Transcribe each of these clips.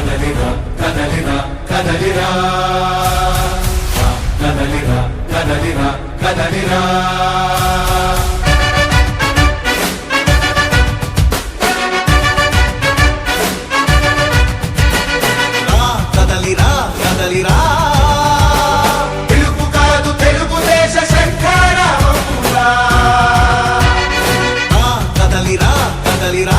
కదలిరా కదలిరా కదలిరా. కదలిరా కదలిరా కదలిరా. రా కదలిరా కదలిరా. తెలుగు కాదు తెలుగుదేశ శంఖారావమురా రా కదలిరా కదలిరా.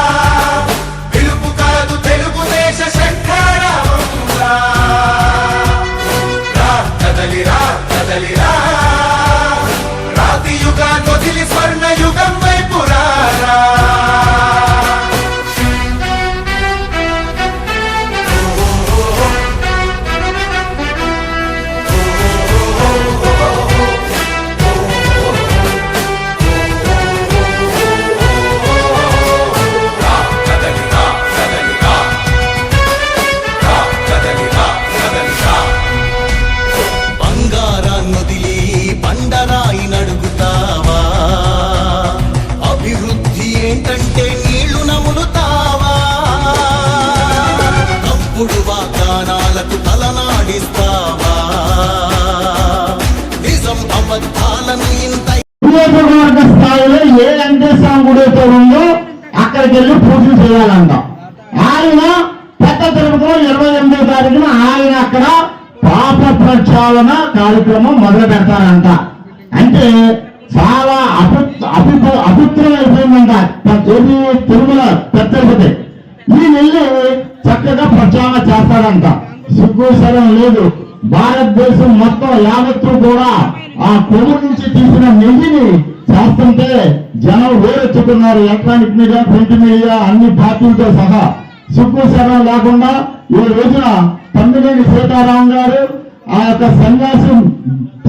పూజలు ఆయన పెద్ద తిరుపతిలో ఇరవై ఎనిమిదో తారీఖున ఆయన అక్కడ పాప ప్రక్షాళన కార్యక్రమం మొదలు పెడతారంట. అంటే చాలా అపి అపి అపిత్రం అయిపోయిందంట ఏది తిరుమల పెద్ద తిరుపతి ఈ వెళ్ళి చక్కగా ప్రచారం చేస్తారంట. సిగ్గు లేదు. భారతదేశం మొత్తం యావత్తు కూడా ఆ కొమ్ము నుంచి తీసిన నెయ్యిని చేస్తుంటే జనం వేరెత్తుతున్నారు. ఎలక్ట్రానిక్ మీడియా ప్రింట్ మీడియా అన్ని పార్టీలతో సహా. సిగ్గు శరణం లేకుండా ఈ రోజున తమ్మినేని సీతారాం గారు ఆ యొక్క సన్యాసి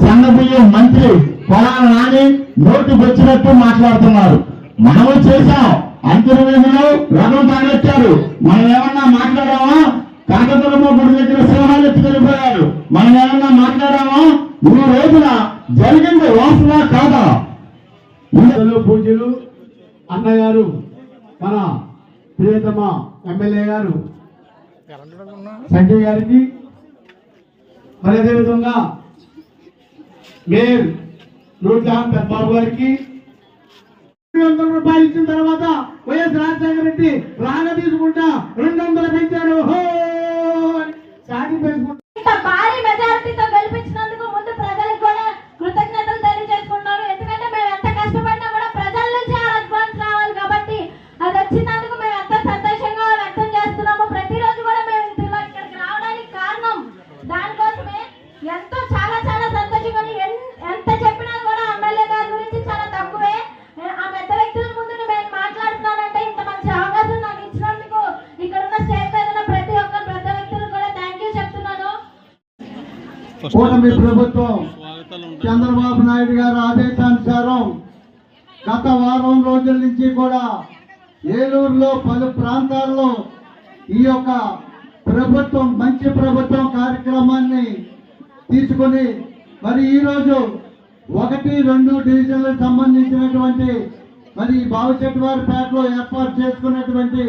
సన్నబియ్యం మంత్రి పొలాల నాని నోటికి వచ్చినట్టు మాట్లాడుతున్నారు. మనము చేశాం. అంతర్వేదిలో రథం తాగొచ్చారు మనం ఏమన్నా మాట్లాడామా? కాకతరమ్మ గుడి దగ్గర సింహాలు ఎత్తుకెళ్ళిపోయారు. మనం ఏమన్నా మాట్లాడామా? ఈ రోజున జరిగింది వాసన కాదా? పూజలు పూజలు. అన్నగారు మన ప్రియతమ ఎమ్మెల్యే గారు. సంజయ్ గారికి. మరి అదేవిధంగా మేయర్ నూర్ పెద్దబాబు గారికి. రెండు వందల రూపాయలు ఇచ్చిన తర్వాత వైఎస్ రాజశేఖర రెడ్డి రాగ తీసుకుంటా రెండు వందలు పెంచాడు. హో పెంచుకుంటా. భారీ మెజారిటీతో గెలిపించినందుకు కూటమి ప్రభుత్వం చంద్రబాబు నాయుడు గారి ఆదేశానుసారం గత వారం రోజుల నుంచి కూడా ఏలూరులో పలు ప్రాంతాల్లో ఈ యొక్క ప్రభుత్వం మంచి ప్రభుత్వం కార్యక్రమాన్ని తీసుకొని మరి ఈరోజు ఒకటి రెండు డివిజన్లకు సంబంధించినటువంటి మరి బావచెట్టివారిపేటలో ఏర్పాటు చేసుకున్నటువంటి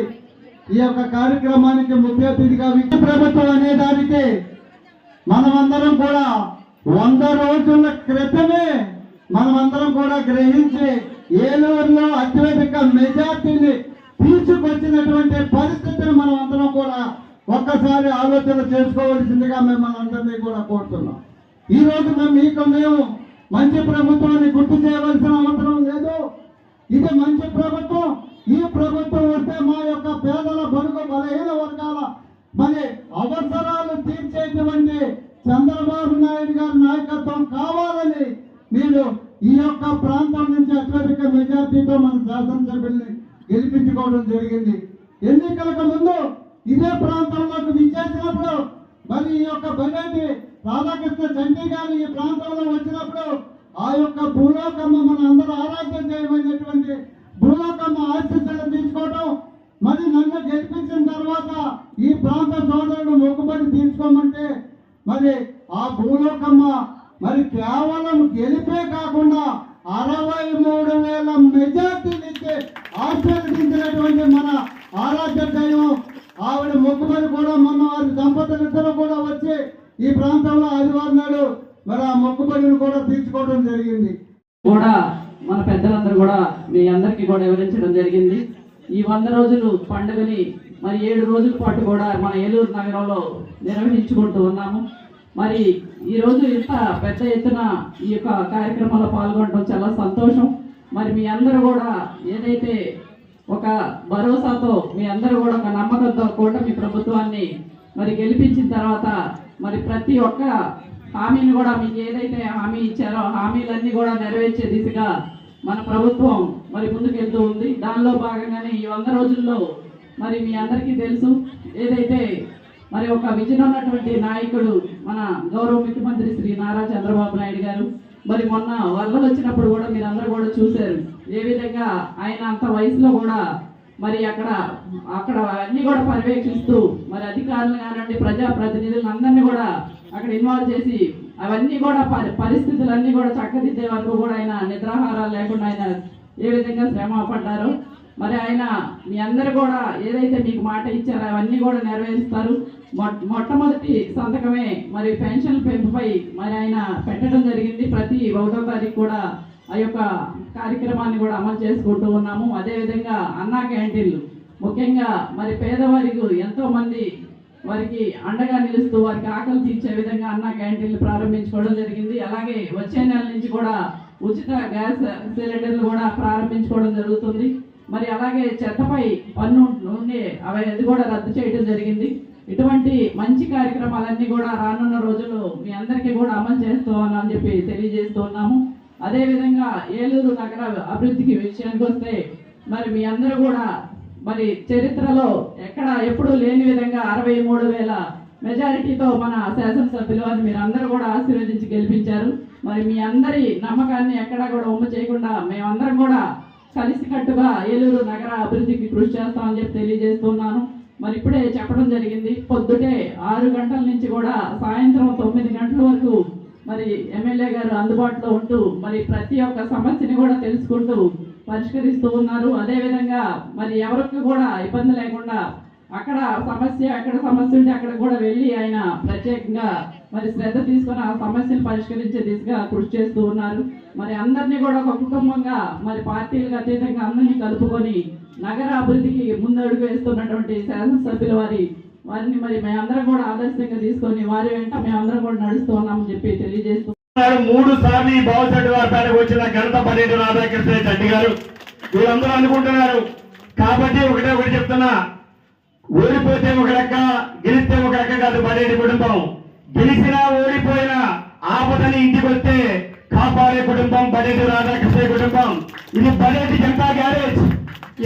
ఈ యొక్క కార్యక్రమానికి ముఖ్య అతిథిగా విద్య ప్రభుత్వం అనే దానికి మనమందరం కూడా వంద రోజుల క్రితమే మనమందరం కూడా గ్రహించి ఏలూరులో అత్యధిక మెజార్టీని తీసుకొచ్చినటువంటి పరిస్థితిని మనం అందరం కూడా ఒక్కసారి ఆలోచన చేసుకోవాల్సిందిగా మిమ్మల్ని అందరినీ కూడా కోరుతున్నాం. ఈ రోజు మేము మీకు మేము మంచి ప్రభుత్వాన్ని గుర్తు చేయవలసిన అవసరం లేదు. ఇది మంచి ప్రభుత్వం. ఈ ప్రభుత్వం వస్తే మా యొక్క పేదల బడుగు బలహీన వర్గాల తీసుకోవడం జరిగింది ఎన్నికలకు ముందు ఇదే ప్రాంతంలోకి విచ్చేసినప్పుడు మరి ఈ యొక్క బండి రాధాకృష్ణ చంటి గారు ఈ ప్రాంతంలో వచ్చినప్పుడు ఆ యొక్క భూలోకమ్మ మన అందరూ ఆరాధ్యం చేయమైనటువంటి భూలోకమ్మ ఆశీస్సులు తీసుకోవడం మరి నన్ను గెలిపించిన తర్వాత ఈ ప్రాంత సోదరుడు మొక్కుబడి తీర్చుకోమంటే మరి ఆ భూలోకమ్మ మరి కేవలం గెలిపే కాకుండా అరవై మూడు వేల మెజార్టీలు ఇచ్చే ఆశీర్వదించినటువంటి మన ఆరాధ్య దైవం ఆవిడ మొక్కుబడి కూడా మొన్న వారి దంపతులిద్దరూ కూడా వచ్చి ఈ ప్రాంతంలో ఆదివారం నాడు మరి ఆ మొక్కుబడిని కూడా తీర్చుకోవడం జరిగింది. కూడా మన పెద్దలందరూ కూడా మీ అందరికీ కూడా వివరించడం జరిగింది. ఈ వంద రోజులు పండుగని మరి ఏడు రోజుల పాటు కూడా మన ఏలూరు నగరంలో నిర్వహించుకుంటూ ఉన్నాము. మరి ఈ రోజు ఇంత పెద్ద ఎత్తున ఈ యొక్క కార్యక్రమంలో పాల్గొనడం చాలా సంతోషం. మరి మీ అందరూ కూడా ఏదైతే ఒక భరోసాతో మీ అందరూ కూడా ఒక నమ్మకంతో కూడా మీ ప్రభుత్వాన్ని మరి గెలిపించిన తర్వాత మరి ప్రతి ఒక్క హామీని కూడా మీకు ఏదైతే హామీ ఇచ్చారో హామీలన్నీ కూడా నెరవేర్చే దిశగా మన ప్రభుత్వం మరి ముందుకెళ్తూ ఉంది. దానిలో భాగంగానే ఈ వంద రోజుల్లో మరి మీ అందరికీ తెలుసు ఏదైతే మరి ఒక విజన్ ఉన్నటువంటి నాయకుడు మన గౌరవ ముఖ్యమంత్రి శ్రీ నారా చంద్రబాబు నాయుడు గారు మరి మొన్న వరదలు వచ్చినప్పుడు కూడా మీరు అందరూ కూడా చూశారు. ఏ విధంగా ఆయన అంత వయసులో కూడా మరి అక్కడ అక్కడ అన్నీ కూడా పర్యవేక్షిస్తూ మరి అధికారులు కానివ్వండి ప్రజాప్రతినిధులను అందరినీ కూడా అక్కడ ఇన్వాల్వ్ చేసి అవన్నీ కూడా పరి పరిస్థితులన్నీ కూడా చక్కదిద్దే వరకు కూడా ఆయన నిద్రాహారాలు లేకుండా ఆయన ఏ విధంగా శ్రమ పడ్డారో మరి ఆయన మీ అందరు కూడా ఏదైతే మీకు మాట ఇచ్చారో అవన్నీ కూడా నెరవేరుస్తారు. మొట్టమొదటి సంతకమే మరి పెన్షన్ పెంపుపై మరి ఆయన పెట్టడం జరిగింది. ప్రతి ఒకటో తారీఖు కూడా ఆ యొక్క కార్యక్రమాన్ని కూడా అమలు చేసుకుంటూ ఉన్నాము. అదేవిధంగా అన్నా క్యాంటీన్లు. ముఖ్యంగా మరి పేదవారికి ఎంతోమంది వారికి అండగా నిలుస్తూ వారికి ఆకలి తీర్చే విధంగా అన్న క్యాంటీన్లు ప్రారంభించుకోవడం జరిగింది. అలాగే వచ్చే నెల నుంచి కూడా ఉచిత గ్యాస్ సిలిండర్లు కూడా ప్రారంభించుకోవడం జరుగుతుంది. మరి అలాగే చెత్తపై పన్ను నుండి అవి అది కూడా రద్దు చేయడం జరిగింది. ఇటువంటి మంచి కార్యక్రమాలన్నీ కూడా రానున్న రోజుల్లో మీ అందరికీ కూడా అమలు చేస్తామని చెప్పి తెలియజేస్తూ ఉన్నాము. అదేవిధంగా ఏలూరు నగర అభివృద్ధికి విషయానికి వస్తే మరి మీ అందరూ కూడా మరి చరిత్రలో ఎక్కడ ఎప్పుడూ లేని విధంగా అరవై మూడు వేల మెజారిటీతో మన శాసనసభ్యులు అని మీరు అందరూ కూడా ఆశీర్వదించి గెలిపించారు. మరి మీ అందరి నమ్మకాన్ని ఎక్కడా కూడా ఉమ్మ చేయకుండా మేమందరం కూడా కలిసికట్టుగా ఏలూరు నగర అభివృద్ధికి కృషి చేస్తామని చెప్పి తెలియజేస్తున్నాను. మరి ఇప్పుడే చెప్పడం జరిగింది. పొద్దుటే ఆరు గంటల నుంచి కూడా సాయంత్రం తొమ్మిది గంటల వరకు మరి ఎమ్మెల్యే గారు అందుబాటులో ఉంటూ మరి ప్రతి ఒక్క సమస్యని కూడా తెలుసుకుంటూ పరిష్కరిస్తూ ఉన్నారు. అదేవిధంగా మరి ఎవరికి కూడా ఇబ్బంది లేకుండా అక్కడ సమస్య అక్కడ సమస్య ఉంటే అక్కడ కూడా వెళ్ళి ఆయన ప్రత్యేకంగా మరి శ్రద్ధ తీసుకొని ఆ సమస్యను పరిష్కరించే దిశగా కృషి చేస్తూ ఉన్నారు. మరి అందరినీ కూడా ఒక కుటుంబంగా మరి పార్టీలకు అతీతంగా అందరినీ కలుపుకొని నగర అభివృద్ధికి ముందడుగు వేస్తున్నటువంటి శాసనసభ్యుల వారి వారిని మరి మేమందరం కూడా ఆదర్శంగా తీసుకొని వారి వెంట మేమందరం కూడా నడుస్తూ ఉన్నామని చెప్పి తెలియజేస్తూ మూడు సార్లు ఈ బావసెడ్డి వారి వచ్చిన ఘనత పర్యటన రాధాకృష్ణ రెడ్డి గారు. వీళ్ళందరూ అనుకుంటున్నారు. కాబట్టి ఒకటే ఒకటి చెప్తున్నా. ఓడిపోతే ఒక లెక్క గెలిస్తే ఒక లెక్క కాదు పడేటి కుటుంబం. గెలిచినా ఓడిపోయినా ఆపదని ఇంటికి వస్తే కాపాడే కుటుంబం పడేటి రాధాకృష్ణ కుటుంబం. ఇది పడేటి జనతా గ్యారేజ్.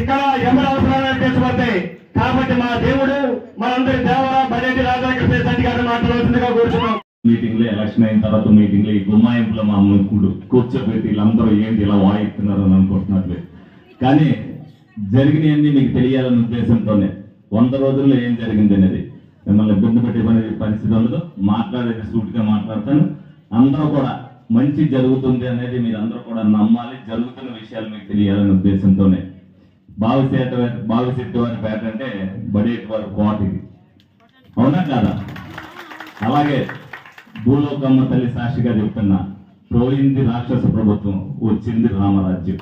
ఇక్కడ ఎవరు అవసరాలు తీసుకొస్తాయి కాబట్టి మా దేవుడు మనందరి దేవరా పడేటి రాధాకృష్ణ రెడ్డి గారిని మాట్లాడుతుందిగా కూర్చున్నాం. మీటింగ్లో ఎలక్షన్ అయిన తర్వాత మీటింగ్లో ఈ గుమ్మాయింపులో మా ముగ్గురు కూర్చోబెట్టి వీళ్ళందరూ ఏంటి ఇలా వాయిస్తున్నారు అని అనుకుంటున్నట్లే. కానీ జరిగినవన్నీ మీకు తెలియాలన్న ఉద్దేశంతోనే వంద రోజుల్లో ఏం జరిగింది అనేది. మిమ్మల్ని ఇబ్బంది పెట్టే పని పరిస్థితి ఉండదు. మాట్లాడేది సూటిగా మాట్లాడతాను. అందరూ కూడా మంచి జరుగుతుంది అనేది మీరు అందరూ కూడా నమ్మాలి. జరుగుతున్న విషయాలు మీకు తెలియాలనే ఉద్దేశంతోనే. బావిశెట్టి వారి బావిశెట్టి వారి పేట అంటే బడేటి వారి కోట ఇది. అవునా కాదా? అలాగే భూలోకమ్మ తల్లి సాక్షిగా చెప్తున్నా పోయింది రాక్షస ప్రభుత్వం వచ్చింది రామరాజ్యం.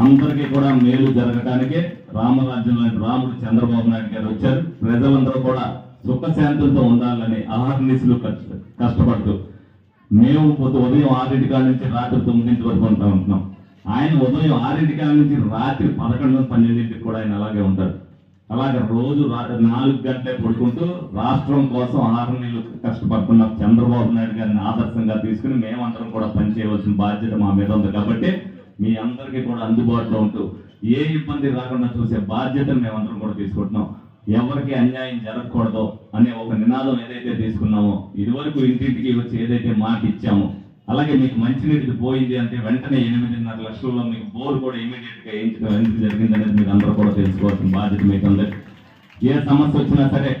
అందరికీ కూడా మేలు జరగడానికే రామరాజ్యంలో రాముడు చంద్రబాబు నాయుడు గారు వచ్చారు. ప్రజలందరూ కూడా సుఖశాంతులతో ఉండాలని ఆహర్నిశలు కష్ట కష్టపడుతూ మేము పొద్దు ఉదయం ఆరింటి కాడ నుంచి రాత్రి తొమ్మిదింటి వరకు ఉంటా ఉంటున్నాం. ఆయన ఉదయం ఆరింటి కాడ నుంచి రాత్రి పదకొండు పన్నెండింటికి కూడా ఆయన అలాగే ఉంటారు. అలాగే రోజు నాలుగు గంటలే పడుకుంటూ రాష్ట్రం కోసం ఆరు నెలలు కష్టపడుతున్న చంద్రబాబు నాయుడు గారిని ఆదర్శంగా తీసుకుని మేమందరం కూడా పనిచేయవలసిన బాధ్యత మా మీద ఉంది కాబట్టి మీ అందరికీ కూడా అందుబాటులో ఉంటూ ఏ ఇబ్బంది రాకుండా చూసే బాధ్యతను మేమందరం కూడా తీసుకుంటున్నాం. ఎవరికి అన్యాయం జరగకూడదు అనే ఒక నినాదం ఏదైతే తీసుకున్నామో ఇదివరకు ఇంటింటికి వచ్చి ఏదైతే మాట ఇచ్చామో అలాగే మీకు మంచినీటికి పోయింది అంటే వెంటనే ఎనిమిదిన్నర లక్షల్లో మీకు బోర్ కూడా ఇమీడియట్గా వేయించడం ఎందుకు జరిగిందనేది మీరు అందరూ కూడా తెలుసుకోవాల్సిన బాధ్యత మీకు అందరికీ ఏ సమస్య వచ్చినా సరే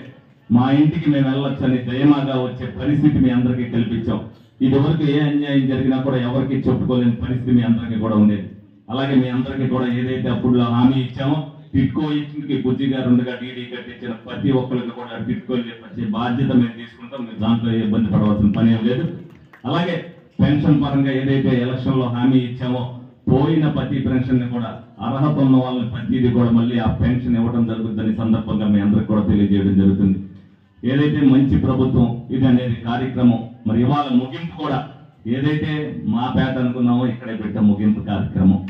మా ఇంటికి మేము వెళ్ళొచ్చని దయమాగా వచ్చే పరిస్థితి మీ అందరికీ కల్పించాం. ఇదివరకు ఏ అన్యాయం జరిగినా కూడా ఎవరికి చెప్పుకోలేని పరిస్థితి మీ అందరికీ కూడా ఉండేది. అలాగే మీ అందరికీ కూడా ఏదైతే అప్పుడు హామీ ఇచ్చామో టిట్కో ఇంటికి బుజ్జి గారు ఉండగా డీడీ కట్టించిన ప్రతి ఒక్కరికి కూడా టిట్కో చెప్పే బాధ్యత మేము తీసుకుంటాం. మీరు దాంట్లో ఇబ్బంది పడవలసిన పని ఏం లేదు. అలాగే పెన్షన్ పరంగా ఏదైతే ఎలక్షన్లో హామీ ఇచ్చామో పోయిన ప్రతి పెన్షన్ని కూడా అర్హత ఉన్న వాళ్ళని ప్రతిదీ కూడా మళ్ళీ ఆ పెన్షన్ ఇవ్వడం జరుగుతుందని సందర్భంగా మీ అందరికి కూడా తెలియజేయడం జరుగుతుంది. ఏదైతే మంచి ప్రభుత్వం ఇది అనేది కార్యక్రమం మరి ఇవాళ ముగింపు కూడా ఏదైతే మా పేట అనుకున్నామో ఇక్కడే పెట్టాం ముగింపు కార్యక్రమం.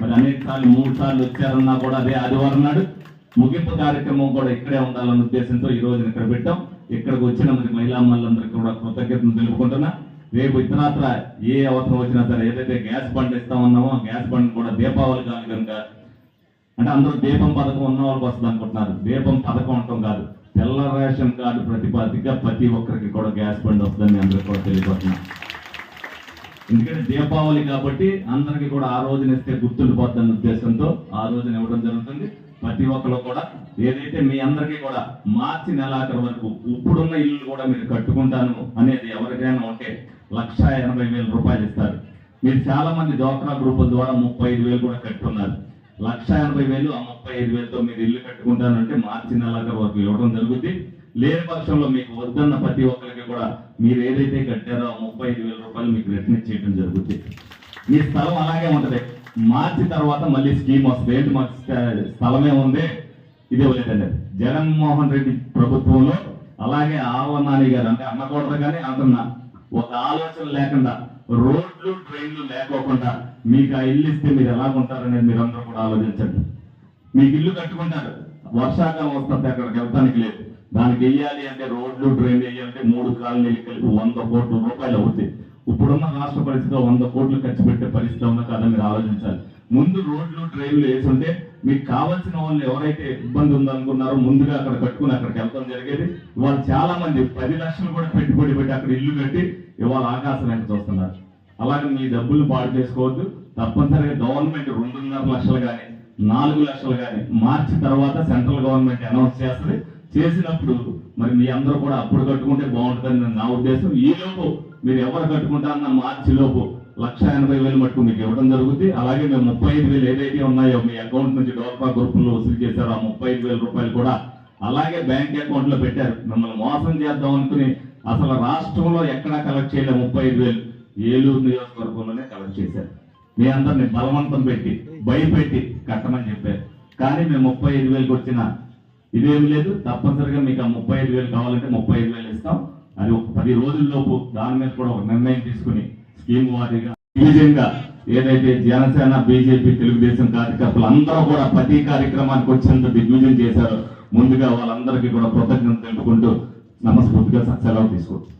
మరి అనేక సార్లు మూడు సార్లు వచ్చారన్నా కూడా అదే ఆదివారం నాడు ముగింపు కార్యక్రమం కూడా ఇక్కడే ఉండాలన్న ఉద్దేశంతో ఈ రోజున ఇక్కడ పెట్టాం. ఇక్కడికి వచ్చిన మరి మహిళా అమ్మలందరికీ కూడా కృతజ్ఞతలు తెలుపుకుంటున్నా. రేపు ఇతరాత్ర ఏ అవసరం వచ్చినా సరే ఏదైతే గ్యాస్ బండ్ ఇస్తామన్నామో ఆ గ్యాస్ బండ్ కూడా దీపావళి కాదు కనుక. అంటే అందరూ దీపం పథకం ఉన్న వాళ్ళకి వస్తుంది అనుకుంటున్నారు. దీపం పథకం ఉండటం కాదు. తెల్ల రేషన్ కార్డు ప్రతిపాదిగా ప్రతి ఒక్కరికి కూడా గ్యాస్ బండ్ వస్తుందని అందరికీ కూడా తెలియపడుతున్నాను ఎందుకంటే దీపావళి కాబట్టి అందరికి కూడా ఆ రోజున ఇస్తే గుర్తుండిపోద్దన్న ఉద్దేశంతో ఆ రోజున ఇవ్వడం జరుగుతుంది. ప్రతి ఒక్కరు కూడా ఏదైతే మీ అందరికీ కూడా మార్చి నెలాఖరు వరకు ఇప్పుడున్న ఇల్లు కూడా మీరు కట్టుకుంటాను అనేది ఎవరికైనా ఉంటే లక్ష ఎనభై వేల రూపాయలు ఇస్తారు. మీరు చాలా మంది డోక్రా గ్రూపుల ద్వారా ముప్పై ఐదు వేలు కూడా కట్టుకున్నారు. లక్ష ఎనభై వేలు ఆ ముప్పై ఐదు వేలతో మీరు ఇల్లు కట్టుకుంటానంటే మార్చి నెలాఖరు వరకు ఇవ్వడం జరుగుతుంది లేని పక్షంలో మీకు వద్దన్న ప్రతి ఒక్కరికి కూడా మీరు ఏదైతే కట్టారో ముప్పై ఐదు వేల రూపాయలు మీకు రిటర్న్ చేయడం జరుగుతుంది మీ స్థలం అలాగే ఉంటుంది. మార్చి తర్వాత మళ్ళీ స్కీమ్ వస్తుంది. ఏంటి మాకు స్థలమే ఉంది? ఇదే లేదండి జగన్మోహన్ రెడ్డి ప్రభుత్వంలో అలాగే ఆవ నాని గారు అంటే అన్నకూడదు కానీ అంటున్నా ఒక ఆలోచన లేకుండా రోడ్లు ట్రైన్లు లేకోకుండా మీకు ఆ ఇల్లు ఇస్తే మీరు ఎలా ఉంటారనేది మీరు అందరూ కూడా ఆలోచించండి. మీకు ఇల్లు కట్టుకుంటారు. వర్షాకాలం వస్తుంది అక్కడికి వెళ్తానికి లేదు. దానికి వెయ్యాలి అంటే రోడ్లు డ్రైన్ వేయాలంటే మూడు కాలనీలు కలిపి వంద కోట్ల రూపాయలు అవుతాయి. ఇప్పుడున్న రాష్ట్ర పరిస్థితిలో వంద కోట్లు ఖర్చు పెట్టే పరిస్థితి ఉందో కదా మీరు ఆలోచించాలి. ముందు రోడ్లు డ్రైన్లు వేసుంటే మీకు కావాల్సిన వాళ్ళు ఎవరైతే ఇబ్బంది ఉందనుకున్నారో ముందుగా అక్కడ కట్టుకుని అక్కడికి వెళ్ళడం జరిగేది. ఇవాళ చాలా మంది పది లక్షలు కూడా పెట్టుబడి పెట్టి అక్కడ ఇల్లు కట్టి ఇవాళ ఆకాశం వెంట చూస్తున్నారు. అలాగే మీ డబ్బులు పాడు చేసుకోవద్దు. తప్పనిసరిగా గవర్నమెంట్ రెండున్నర లక్షలు కానీ నాలుగు లక్షలు కానీ మార్చి తర్వాత సెంట్రల్ గవర్నమెంట్ అనౌన్స్ చేస్తుంది. చేసినప్పుడు మరి మీ అందరూ కూడా అప్పుడు కట్టుకుంటే బాగుంటుందని నా ఉద్దేశం. ఈ లోపు మీరు ఎవరు కట్టుకుంటారన్న మార్చి లోపు లక్ష ఎనభై వేలు మటుకు మీకు ఇవ్వడం జరుగుతుంది అలాగే మేము ముప్పై ఐదు వేలు ఏదైతే ఉన్నాయో మీ అకౌంట్ నుంచి డోర్పా గ్రూపుల్లో వసూలు చేశారో ఆ ముప్పై ఐదు వేల రూపాయలు కూడా అలాగే బ్యాంక్ అకౌంట్లో పెట్టారు. మిమ్మల్ని మోసం చేద్దాం అనుకుని అసలు రాష్ట్రంలో ఎక్కడా కలెక్ట్ చేయలేదు ముప్పై ఐదు వేలు? ఏలూరు నియోజకవర్గంలోనే కలెక్ట్ చేశారు. మీ అందరిని బలవంతం పెట్టి భయపెట్టి కట్టమని చెప్పారు. కానీ మేము ముప్పై ఐదు వేలకు వచ్చిన ఇదేమి లేదు తప్పనిసరిగా మీకు ఆ ముప్పై ఐదు వేలు కావాలంటే ముప్పై ఐదు వేలు ఇస్తాం. అది ఒక పది రోజుల్లోపు దాని మీద కూడా ఒక నిర్ణయం తీసుకుని స్కీమ్ వారీగా విజయంగా ఏదైతే జనసేన బీజేపీ తెలుగుదేశం కార్యకర్తలు అందరూ కూడా ప్రతి కార్యక్రమానికి వచ్చేంత దిగ్విజయం చేశారు. ముందుగా వాళ్ళందరికీ కూడా కృతజ్ఞత తెలుపుకుంటూ నమస్ఫూర్తిగా సెలవు తీసుకుంటాం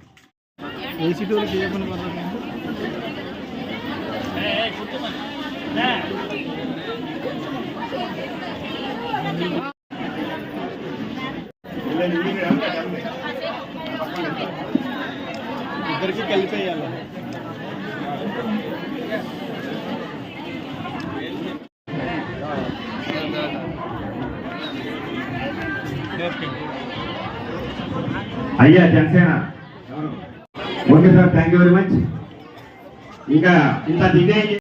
అయ్యా Janasena. Okay sir thank you very much ఇంకా ఇంత దిగే